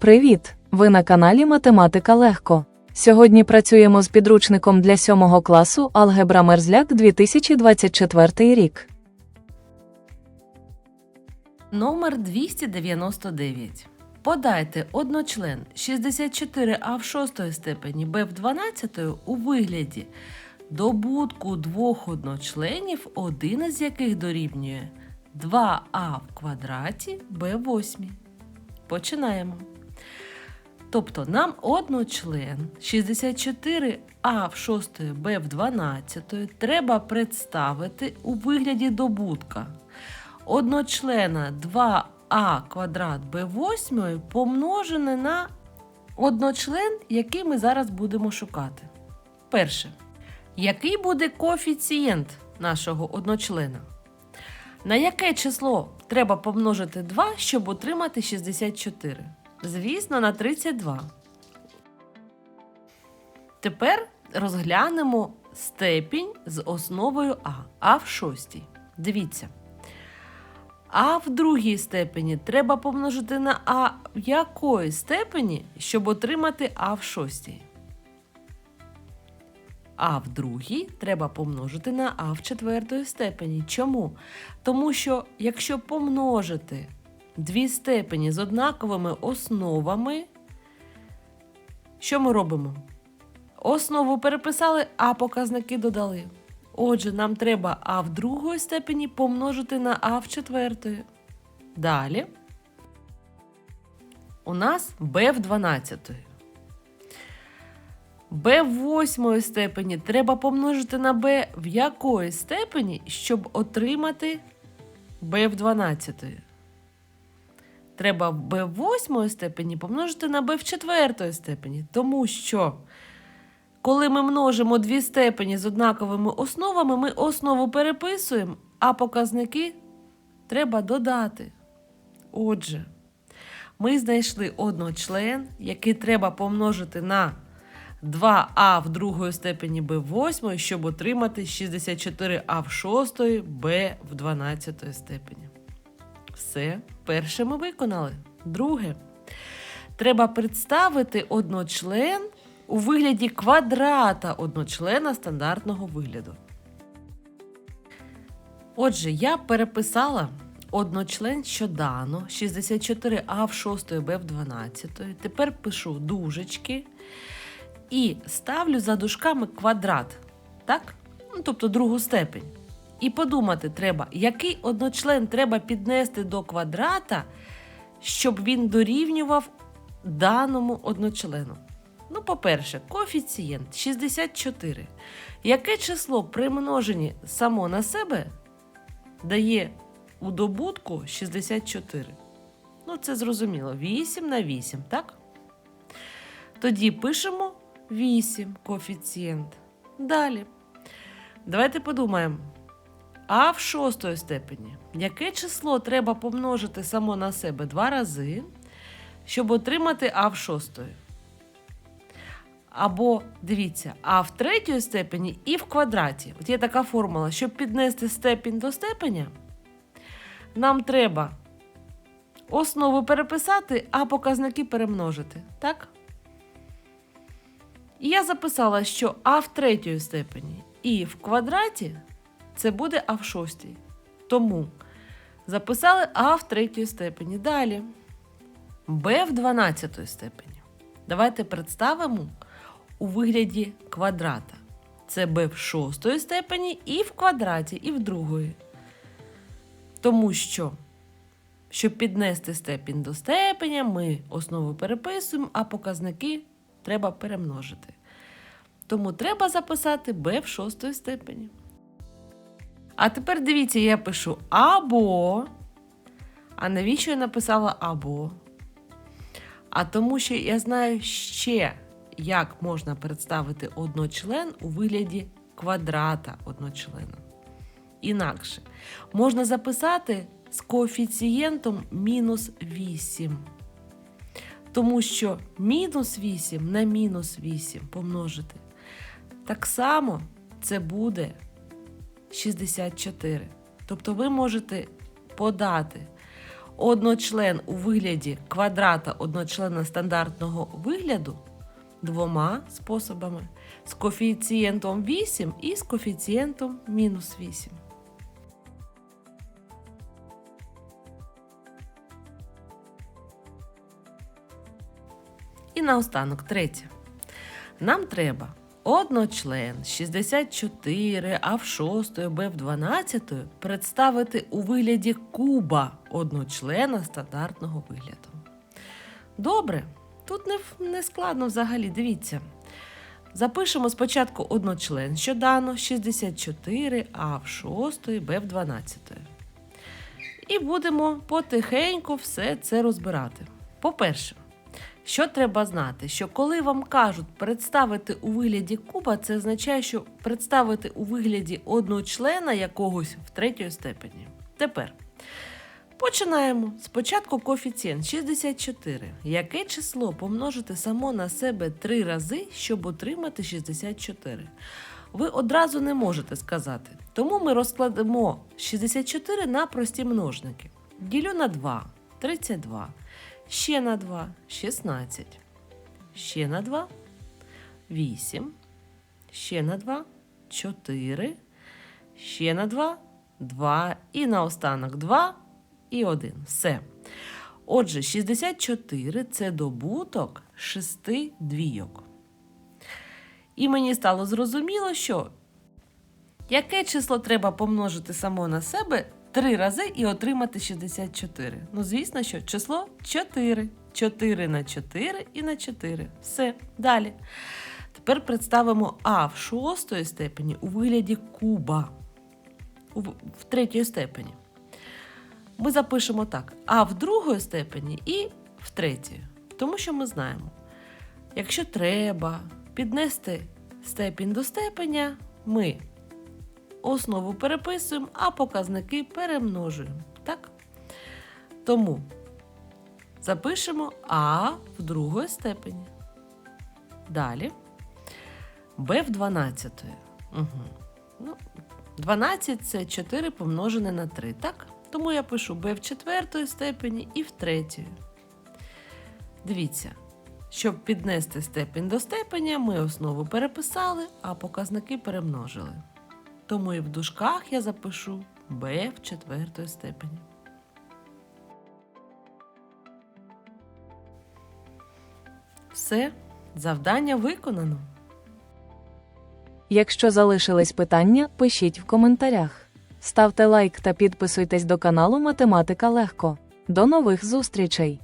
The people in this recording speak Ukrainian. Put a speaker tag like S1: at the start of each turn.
S1: Привіт! Ви на каналі Математика Легко. Сьогодні працюємо з підручником для 7 класу Алгебра Мерзляк 2024 рік.
S2: Номер 299. Подайте одночлен 64а в шостої степені b в 12 у вигляді добутку двох одночленів, один із яких дорівнює 2а в квадраті b в 8. Починаємо. Тобто нам одночлен 64а в 6 b в 12 треба представити у вигляді добутка одночлена 2а квадрат b8 помножене на одночлен, який ми зараз будемо шукати. Перше. Який буде коефіцієнт нашого одночлена? На яке число треба помножити 2, щоб отримати 64? Звісно, на 32. Тепер розглянемо степінь з основою А, А в шостій. Дивіться. А в другій степені треба помножити на А в якої степені, щоб отримати А в шостій. А в другій треба помножити на А в четвертої степені. Чому? Тому що якщо помножити дві степені з однаковими основами, що ми робимо? Основу переписали, а показники додали. Отже, нам треба А в другої степені помножити на А в четвертої. Далі у нас Б в 12. Б в восьмої степені треба помножити на Б в якої степені, щоб отримати Б в 12. Треба Б в восьмої степені помножити на Б в четвертої степені, тому що коли ми множимо дві степені з однаковими основами, ми основу переписуємо, а показники треба додати. Отже, ми знайшли одночлен, який треба помножити на 2а в другої степені b в 8, щоб отримати 64а в 6, b в 12 степені. Все, перше ми виконали. Друге. Треба представити одночлен у вигляді квадрата одночлена стандартного вигляду. Отже, я переписала одночлен, що дано 64а в 6 b в 12. Тепер пишу дужечки і ставлю за дужками квадрат. Так? Ну, тобто другу степень. І подумати треба, який одночлен треба піднести до квадрата, щоб він дорівнював даному одночлену. Ну, по-перше, коефіцієнт 64. Яке число при множенні само на себе дає у добутку 64? Ну, це зрозуміло. 8 на 8, так? Тоді пишемо 8 коефіцієнт. Далі. Давайте подумаємо. А в шостої степені. Яке число треба помножити само на себе два рази, щоб отримати А в шостої? Або дивіться, а в третій степені і в квадраті. От є така формула, щоб піднести степінь до степеня, нам треба основу переписати, а показники перемножити. Так? І я записала, що а в третій степені і в квадраті це буде а в шостій. Тому записали а в третій степені. Далі b в 12 степені. Давайте представимо у вигляді квадрата. Це b в шостої степені і в квадраті, і в другої. Тому що, щоб піднести степінь до степеня, ми основу переписуємо, а показники треба перемножити. Тому треба записати b в шостої степені. А тепер дивіться, я пишу або. А навіщо я написала або? А тому що я знаю ще, як можна представити одночлен у вигляді квадрата одночлена. Інакше можна записати з коефіцієнтом мінус 8. Тому що мінус 8 на мінус 8 помножити. Так само це буде 64. Тобто ви можете подати одночлен у вигляді квадрата одночлена стандартного вигляду двома способами: з коефіцієнтом 8 і з коефіцієнтом мінус 8. І наостанок третє. Нам треба одночлен 64, а в 6, Б в 12 представити у вигляді куба одночлена стандартного вигляду. Добре, тут не, не складно взагалі, дивіться. Запишемо спочатку одночлен, що дано 64, а в 6, Б в 12. І будемо потихеньку все це розбирати. По-перше, що треба знати? Що коли вам кажуть представити у вигляді куба, це означає, що представити у вигляді одночлена якогось в третій степені. Тепер починаємо. Спочатку коефіцієнт 64. Яке число помножити само на себе три рази, щоб отримати 64? Ви одразу не можете сказати. Тому ми розкладемо 64 на прості множники. Ділю на 2 32. Ще на 2 16. Ще на 2 8. Ще на 2 4. Ще на 2 2. І наостанок 2 і 1. Все. Отже, 64 це добуток 6 двійок. І мені стало зрозуміло, що яке число треба помножити само на себе три рази і отримати 64. Ну, звісно, що число 4. 4 на 4 і на 4. Все, далі. Тепер представимо А в шостої степені у вигляді куба. В третій степені. Ми запишемо так: А в другої степені і в третій. Тому що ми знаємо, якщо треба піднести степінь до степеня, ми основу переписуємо, а показники перемножуємо. Так? Тому запишемо А в другої степені. Далі Б в 12. Угу. Ну, 12 це 4 помножене на 3, так? Тому я пишу Б в четвертої степені і в третьої. Дивіться, щоб піднести степінь до степеня, ми основу переписали, а показники перемножили. Тому і в дужках я запишу b в четвертої степені. Все, завдання виконано.
S1: Якщо залишились питання, пишіть в коментарях. Ставте лайк та підписуйтесь до каналу Математика Легко. До нових зустрічей!